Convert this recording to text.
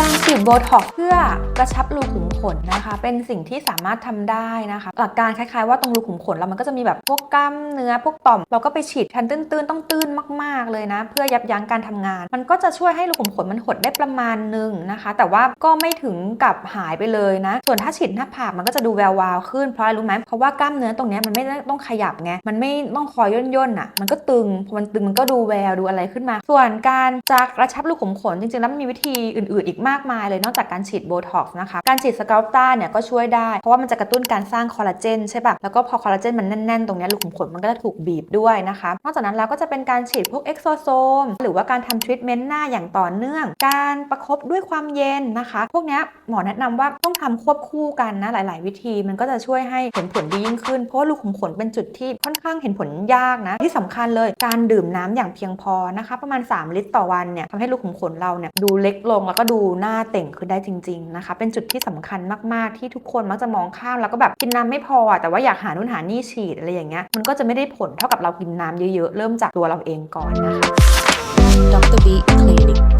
การฉีดโบท็อกเพื่อกระชับรูขุมขนนะคะ เป็นสิ่งที่สามารถทำได้นะคะ หลักการคล้ายๆว่าตรงรูขุมขนเรามันก็จะมีแบบพวกกล้ามเนื้อพวกต่อม เราก็ไปฉีดแทนตื้นๆ ต้องตื้นมากๆเลยนะ เพื่อยับยั้งการทำงาน มันก็จะช่วยให้รูขุมขนมันหดได้ประมาณนึงนะคะ แต่ว่าก็ไม่ถึงกับหายไปเลยนะ ส่วนถ้าฉีดหน้าผากมันก็จะดูแวววาวขึ้นเพราะอะไรรู้ไหมเพราะว่ากล้ามเนื้อตรงนี้มันไม่ต้องขยับไงมันไม่ต้องคอยย่นย่นๆอะ มันก็ตึงพอมันตึงมันก็ดูแววดูอะไรขึ้นมา ส่วนการจะกระชับรูขุมขนจริงๆแล้วมันมีวิธีอื่นๆอีกมากมายเลยนอกจากการฉีดโบท็อกซ์นะคะ การฉีดสกาลต้าเนี่ยก็ช่วยได้ เพราะว่ามันจะกระตุ้นการสร้างคอลลาเจนใช่ปะแล้วก็พอคอลลาเจนมันแน่นๆ ตรงนี้ยรูขุมขนมันก็จะถูกบีบด้วยนะคะ นอกจากนั้นแล้วก็จะเป็นการฉีดพวกเอ็กโซโซมหรือว่าการทำทรีทเมนต์หน้าอย่างต่อเนื่อง การประคบด้วยความเย็นนะคะ พวกนี้หมอแนะนำว่าต้องทำควบคู่กันนะหลาย ๆ วิธีมันก็จะช่วยให้เห็นผลดียิ่งขึ้น เพราะว่ารูขุมขนเป็นจุดที่ค่อนข้างเห็นผลยากนะ ที่สำคัญเลยการดื่มน้ำอย่างเพียงพอนะคะ ประมาณ 3 ลิตรต่อวันเนี่ยทำให้รูขุมขนเราเนี่ยดูเล็กลงแล้วก็ดูหน้าเต่งขึ้นได้จริง ๆนะคะ เป็นจุดที่สำคัญมากๆที่ทุกคนมักจะมองข้ามแล้วก็แบบกินน้ำไม่พอ แต่ว่าอยากหานู่นหานี่ฉีดอะไรอย่างเงี้ยมันก็จะไม่ได้ผลเท่ากับเรากินน้ำเยอะๆ เริ่มจากตัวเราเองก่อนนะคะ Dr. B Clinic